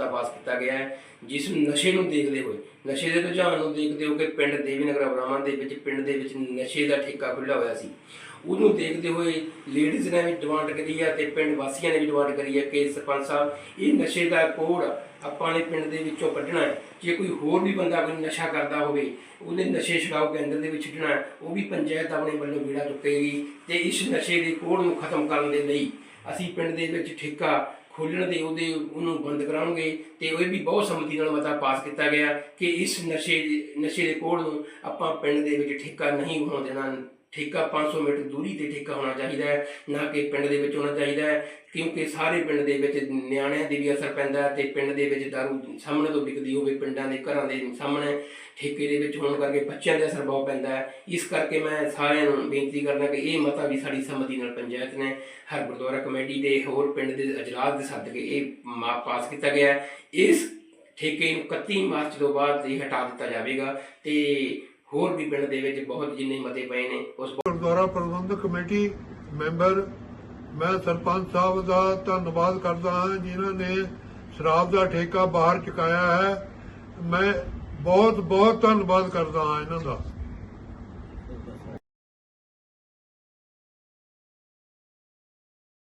ਮਤਾ ਪਾਸ ਕੀਤਾ ਗਿਆ ਹੈ, ਜਿਸ ਨਸ਼ੇ ਨੂੰ ਦੇਖਦੇ ਹੋਏ, ਨਸ਼ੇ ਦੇ ਰੁਝਾਨ ਨੂੰ ਦੇਖਦੇ ਹੋ ਕਿ ਪਿੰਡ ਦੇਵੀਨਗਰ ਬਰਾਵਾਂ ਦੇ ਵਿੱਚ, ਪਿੰਡ ਦੇ ਵਿੱਚ ਨਸ਼ੇ ਦਾ ਠੇਕਾ ਖੁੱਲ੍ਹਾ ਹੋਇਆ ਸੀ। ਉਹਨੂੰ ਦੇਖਦੇ ਹੋਏ ਲੇਡੀਜ਼ ਨੇ ਵੀ ਡਿਮਾਂਡ ਕਰੀ ਹੈ ਤੇ ਪਿੰਡ ਵਾਸੀਆਂ ਨੇ ਵੀ ਡਿਮਾਂਡ ਕਰੀ ਹੈ ਕਿ ਸਰਪੰਚ ਸਾਹਿਬ, ਇਹ ਨਸ਼ੇ ਦਾ ਕੋੜ ਆਪਾਂ ਨੇ ਪਿੰਡ ਦੇ ਵਿੱਚੋਂ ਕੱਢਣਾ ਹੈ। ਜੇ ਕੋਈ ਹੋਰ ਵੀ ਬੰਦਾ ਕੋਈ ਨਸ਼ਾ ਕਰਦਾ ਹੋਵੇ, ਉਹਨੇ ਨਸ਼ੇ ਛਡਾਓ ਕੇਂਦਰ ਦੇ ਵਿੱਚ ਛੱਡਣਾ ਉਹ ਵੀ ਪੰਚਾਇਤ ਆਪਣੇ ਵੱਲੋਂ ਬੇੜਾ ਚੁੱਕੇਗੀ ਤੇ ਇਸ ਨਸ਼ੇ ਦੇ ਕੋੜ ਨੂੰ ਖਤਮ ਕਰਨ ਦੇ ਲਈ ਅਸੀਂ ਪਿੰਡ ਦੇ ਵਿੱਚ ਠੇਕਾ ਖੋਲਣ ਦੇ ਉਹਦੇ ਉਹਨੂੰ ਬੰਦ ਕਰਾਉਣਗੇ ਤੇ ਉਹ ਵੀ ਬਹੁਤ ਸੰਮਤੀ ਨਾਲ ਮਤਾ ਪਾਸ ਕੀਤਾ ਗਿਆ ਕਿ ਇਸ ਨਸ਼ੇ ਦੇ- ਨਸ਼ੇ ਦੇ ਕੋਡ ਨੂੰ ਆਪਾਂ ਪਿੰਡ ਦੇ ਵਿੱਚ ਠੇਕਾ ਨਹੀਂ ਹੋਣ ਦੇਣਾ। ਠੇਕਾ 500 ਮੀਟਰ ਦੂਰੀ ਤੇ ਠੇਕਾ ਹੋਣਾ ਚਾਹੀਦਾ ਹੈ, ਨਾ ਕਿ ਪਿੰਡ ਦੇ ਵਿੱਚ ਹੋਣਾ ਚਾਹੀਦਾ ਹੈ, ਕਿਉਂਕਿ ਸਾਰੇ ਪਿੰਡ ਦੇ ਵਿੱਚ ਨਿਆਣਿਆਂ ਦੇ ਵੀ ਅਸਰ ਪੈਂਦਾ ਹੈ ਤੇ ਪਿੰਡ ਦੇ ਵਿੱਚ ਦਾਰੂ ਸਾਹਮਣੇ ਤੋਂ ਵਿਕਦੀ ਹੋਵੇ, ਪਿੰਡਾਂ ਦੇ ਘਰਾਂ ਦੇ ਸਾਹਮਣੇ ਠੇਕੇ ਦੇ ਵਿੱਚ ਹੋਣ ਕਰਕੇ ਬੱਚਿਆਂ ਦੇ ਅਸਰ ਬਹੁਤ ਪੈਂਦਾ ਹੈ। ਇਸ ਕਰਕੇ ਮੈਂ ਸਾਰਿਆਂ ਨੂੰ ਬੇਨਤੀ ਕਰਦਾ ਕਿ ਇਹ ਮਤਾ ਵੀ ਸਾਡੀ ਸੰਮਤੀ ਨਾਲ ਪੰਚਾਇਤ ਨੇ, ਹਰ ਗੁਰਦੁਆਰਾ ਕਮੇਟੀ ਦੇ ਹੋਰ ਪਿੰਡ ਦੇ ਅਜਲਾਸ ਦੇ ਸੱਦ ਕੇ ਇਹ ਮਾ ਪਾਸ ਕੀਤਾ ਗਿਆ ਇਸ ਠੇਕੇ ਨੂੰ 31 ਮਾਰਚ ਤੋਂ ਬਾਅਦ ਇਹ ਹਟਾ ਦਿੱਤਾ ਜਾਵੇਗਾ ਤੇ ਹੋਰ ਵੀ ਪਿੰਡ ਦੇ ਵਿੱਚ ਬਹੁਤ ਜਿੰਨੇ ਮਤੇ ਪਏ ਨੇ, ਉਸ ਗੁਰਦੁਆਰਾ ਪ੍ਰਬੰਧਕ ਕਮੇਟੀ ਮੈਂਬਰ ਮੈਂ ਸਰਪੰਚ ਸਾਹਿਬ ਦਾ ਧੰਨਵਾਦ ਕਰਦਾ ਹਾਂ, ਜਿਨ੍ਹਾਂ ਨੇ ਸ਼ਰਾਬ ਦਾ ਠੇਕਾ ਬਾਹਰ ਚੁਕਾਇਆ ਹੈ। ਮੈਂ ਬਹੁਤ ਬਹੁਤ ਧੰਨਵਾਦ ਕਰਦਾ ਹਾਂ ਇਹਨਾਂ ਦਾ।